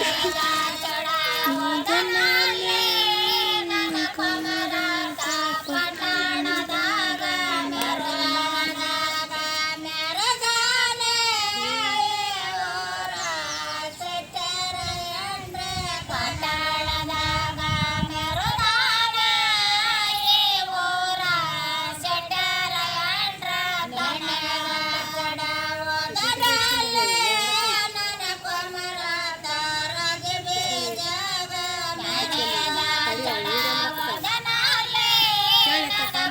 ચડાવો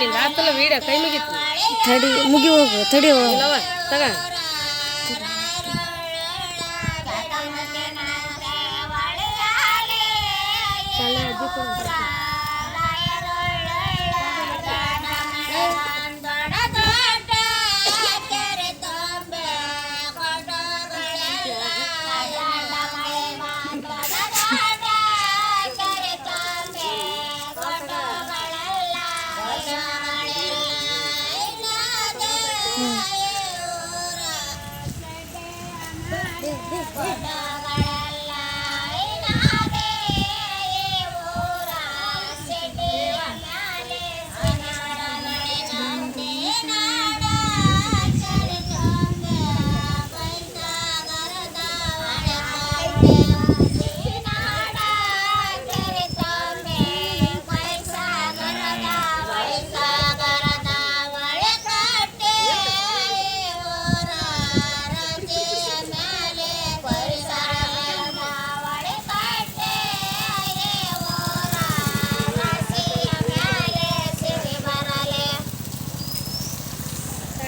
ನಿಂಗೆ ಆತಲ್ಲ ವೀಡಿಯೋ ಕೈ ಮುಗೀತು. ತಡಿ ಮುಗಿ ಹೋಗು ತಡಿ ಹೋಗು. ಇಲ್ಲವ ತಗ. Mm.